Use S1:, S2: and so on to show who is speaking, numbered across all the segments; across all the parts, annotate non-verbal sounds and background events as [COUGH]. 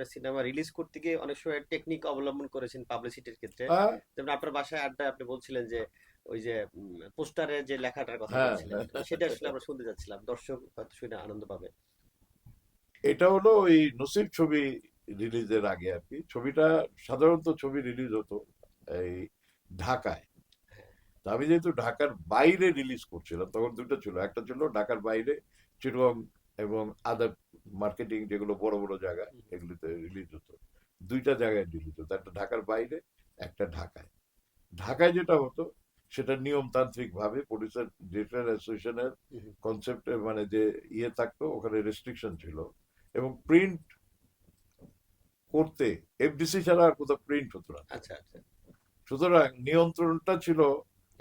S1: আপনার cinema release করতে গিয়ে অনেক সময় টেকনিক অবলম্বন করেছেন পাবলিসিটির ক্ষেত্রে।
S2: হ্যাঁ,
S1: যেমন আপনার বাসায় আড্ডায় আপনি বলছিলেন যে ওই যে পোস্টারে যে লেখাটার কথা
S2: হ্যাঁ,
S1: বলছিলেন
S2: হ্যাঁ।
S1: সেটা আসলে আমরা শুনতে যাচ্ছিলাম দর্শক হয়তো শুনে আনন্দ পাবে।
S2: এটা হলো ওই নসিব ছবি রিলিজের আগে আর কি। ছবিটা সাধারণত ছবি রিলিজ হতো এই ঢাকায়। আমি যেহেতু ঢাকার বাইরে রিলিজ করছিলাম তখন দুটো ছিল। একটা ছিল ঢাকার বাইরে চিটগং এবং আদার মার্কেটিং যেগুলো বড় বড় জায়গা এগুলিতে রিলিজ হতো। দুইটা জায়গায় রিলিজ হতো। একটা ঢাকার বাইরে একটা ঢাকায়। ঢাকায় যেটা হতো সেটা নিয়মতান্ত্রিক ভাবে প্রডিউসার ডিরেক্টর অ্যাসোসিয়েশনের। কনসেপ্টে মানে যে ইয়ে থাকতো ওখানে রেস্ট্রিকশন ছিল। এবং প্রিন্ট করতে এফডিসি ছাড়া আর কোথাও প্রিন্ট হতো না।
S1: আচ্ছা আচ্ছা।
S2: সুতরাং নিয়ন্ত্রণটা ছিল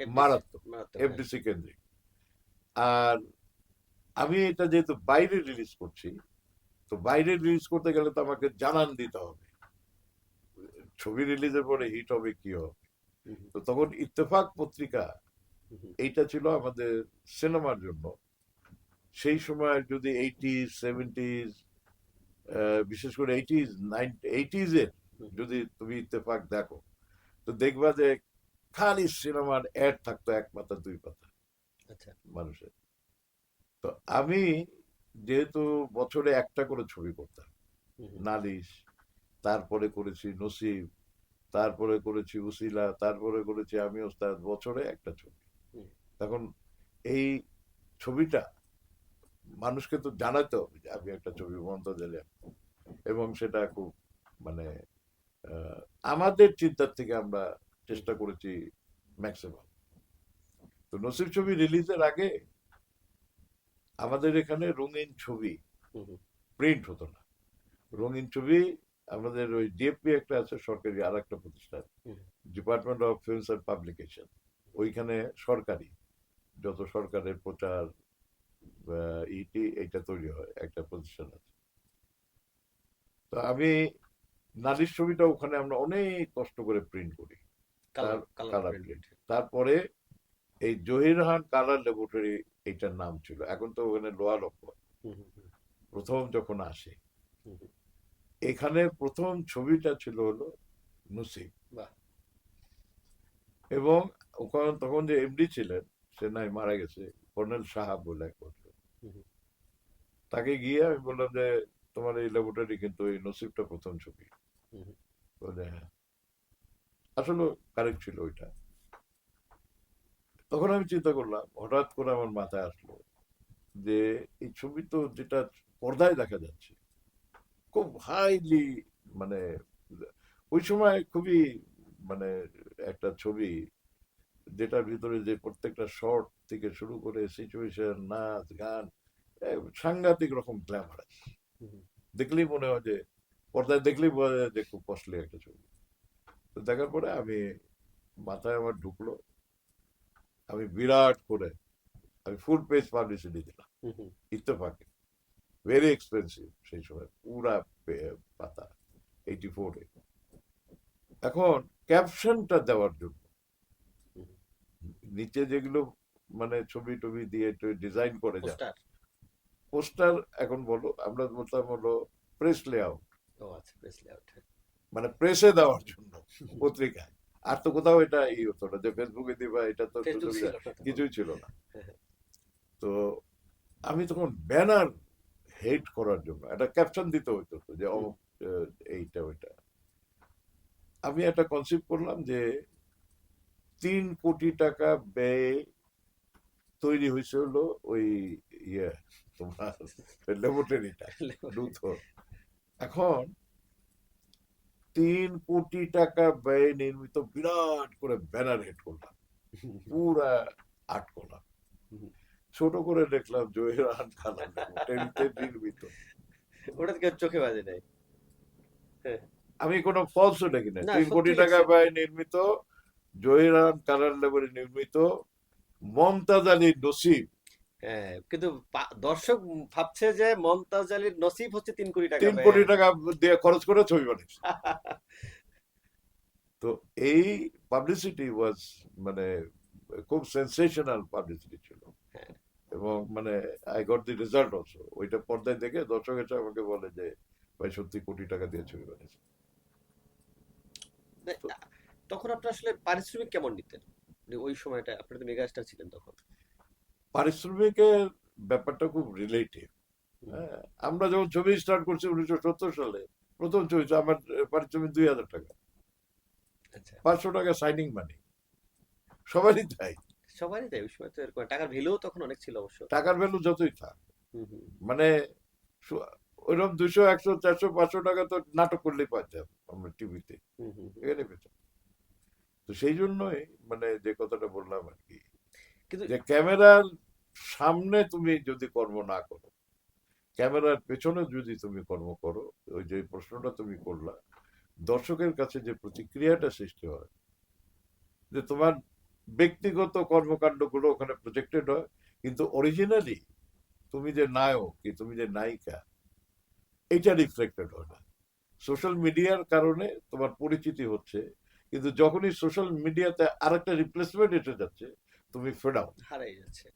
S2: মারাত্মক
S1: মারাত্মক, হ্যাঁ।
S2: এফডিসি কেন্দ্রিক। আর আমি এটা যেহেতু বাইরে রিলিজ করছি তো বাইরে রিলিজ করতে গেলে তো আমাকে জানান দিতে হবে। ছবি রিলিজের পরে হিট হবে কি হবে? তো তখন ইত্তেফাক পত্রিকা। এইটা ছিল আমাদের সিনেমার জন্য। সেই সময় যদি এইটিজ সেভেন্টিজ বিশেষ করে এইটিজ এইটিজ এর যদি তুমি ইত্তেফাক দেখো তো দেখবা যে খালি সিনেমার অ্যাড থাকতো এক পাতা দুই পাতা
S1: আচ্ছা।
S2: মানুষের। তো আমি যেহেতু বছরে একটা করে ছবি করতাম। নালিশ তারপরে করেছি নসিব তারপরে করেছি উসিলা তারপরে করেছি আমি ওস্তাদ বছরে একটা ছবি। তখন এই ছবিটা মানুষকে তো জানাতে হবে যে আমি একটা ছবি মমতাজের এবং সেটা খুব মানে আমাদের চিন্তার থেকে আমরা চেষ্টা করেছি ম্যাক্সিমাম তো নসিব ছবি রিলিজের আগে আমাদের এখানে রঙিন ছবি। প্রিন্ট হতো না। রঙিন ছবি আমাদের ওই ডিএফপি একটা আছে সরকারি আর একটা প্রতিষ্ঠান department of films and publication ওইখানে সরকারি যত সরকারের প্রচার ইটি এইটা তৈরি হয় একটা প্রতিষ্ঠান আছে। তো আমি নারীর ছবিটা ওখানে আমরা অনেক কষ্ট করে প্রিন্ট করি। তারপরে এই জহিরহান কালার ল্যাবরেটরি এইটার নাম ছিল। এখন তো ওখানে লোহা লক্ষ প্রথম যখন আসে। এখানে প্রথম ছবিটা ছিল হলো নসিব। এবং ওখানে তখন যে এমডি ছিলেন সে নাই মারা গেছে কর্নেল সাহাব বলে। তাকে গিয়ে আমি বললাম যে তোমার এই ল্যাবরেটরি কিন্তু এই নসিবটা প্রথম ছবি। বলে হ্যাঁ। আসলে কারেক্ট ছিল ওইটা। তখন আমি চিন্তা করলাম হঠাৎ করে আমার মাথায় আসলো যে এই ছবি তো যেটা পর্দায় দেখা যাচ্ছে খুব হাইলি মানে ওই সময় খুবই মানে একটা ছবি যেটার ভিতরে যে প্রত্যেকটা শর্ট থেকে শুরু করে সিচুয়েশন নাচ গান সাংঘাতিক রকম গ্ল্যামার
S1: হুম, হুম।
S2: দেখলেই মনে হয় যে পর্দায় দেখলেই বোঝা যায় যে খুব কস্টলি একটা ছবি তো দেখার পরে আমি মাথায় আমার ঢুকলো আমি বিরাট করে আমি ফুল পেজ পাবলিসিটি দিলাম। ইত্তেফাকে। ভেরি এক্সপেন্সিভ সেই সময় পুরা পাতা এইটি ফোরে এখন ক্যাপশনটা দেওয়ার জন্য নিচে যেগুলো মানে ছবি টবি দিয়ে ডিজাইন করে যায়
S1: পোস্টার
S2: এখন বলো আমরা বলতাম হলো প্রেস
S1: আচ্ছা প্রেস লেআউট
S2: মানে প্রেসে দেওয়ার জন্য পত্রিকায়। আর তো কোথাও এটা ই হতো না যে ফেসবুকে দিবা এটা তো
S1: তখন।
S2: কিছুই ছিল না
S1: হ্যাঁ।
S2: তো আমি তখন ব্যানার হেট করার জন্য একটা ক্যাপশন দিতে হইতো যে অমুক এইটা ওইটা আমি একটা কনসেপ্ট করলাম যে তিন কোটি টাকা ব্যয়ে তৈরি হয়েছে হলো ওই ইয়ে তোমার ল্যাবরেটরিটা এখন তিন কোটি টাকা ব্যয় নির্মিত বিরাট করে ব্যানার হেড করলাম। পুরা আট করলাম। ছোট করে দেখলাম জহিরান খালাম নির্মিত।
S1: ওটা চোখে বাজে নাই।
S2: আমি কোনো ফলসও দেখি না, তিন কোটি টাকা ব্যয় নির্মিত জহিরান কালার লেবারে নির্মিত মমতাজ আলী নসিব
S1: হ্যাঁ কিন্তু দর্শক ভাবছে যে মমতাজ আলীর নসিব হচ্ছে তিন কোটি টাকা
S2: তিন কোটি টাকা দিয়ে খরচ করে ছবি বানিয়েছে। [LAUGHS] তো এই পাবলিসিটি ওয়াজ মানে খুব সেন্সেশনাল পাবলিসিটি ছিল।
S1: হ্যাঁ।
S2: এবং মানে I got the result also ওইটা পর্দায় দেখে দর্শক এসে আমাকে বলে যে পঁয়ষট্টি কোটি টাকা দিয়ে ছবি বানিয়েছে।
S1: তখন আপনার আসলে পারিশ্রমিক কেমন নিতেন? ওই সময়টা আপনি তো মেগাস্টার ছিলেন তখন।
S2: পারিশ্রমিকের ব্যাপারটা খুব রিলেটিভ হ্যাঁ আমরা যখন ছবি স্টার্ট করছি উনিশশো সত্তর সালে প্রথম ছবি তো আমার পারিশ্রমিক দুই হাজার টাকা।
S1: আচ্ছা।
S2: পাঁচশো টাকা সাইনিং মানি সবারই তাই।
S1: সবারই তাই ওই সময় তো এরকম টাকার ভ্যালুও তখন অনেক ছিল অবশ্য।
S2: টাকার ভ্যালু যতই থাক। মানে ওইরকম দুশো একশো চারশো পাঁচশো টাকা তো নাটক করলেই পাইতাম আমরা টিভিতে। এখানে পেতাম। তো সেই জন্যই মানে যে কথাটা বললাম আর কি যে ক্যামেরার সামনে তুমি যদি কর্ম না করো, ক্যামেরার পেছনে যদি তুমি কর্ম করো, ওই যে প্রশ্নটা তুমি করলা, দর্শকের কাছে যে প্রতিক্রিয়াটা সৃষ্টি হয়, যে তোমার ব্যক্তিগত কর্মকাণ্ডগুলো ওখানে প্রজেক্টেড হয়, কিন্তু অরিজিনালি তুমি যে নায়ক কি, তুমি যে নায়িকা, এটা রিফ্লেক্টেড হয় না। সোশ্যাল মিডিয়ার কারণে তোমার পরিচিতি হচ্ছে, কিন্তু যখনই সোশ্যাল মিডিয়াতে আরেকটা রিপ্লেসমেন্ট এসে যাচ্ছে তুমি আউট
S1: হারাই যাচ্ছে।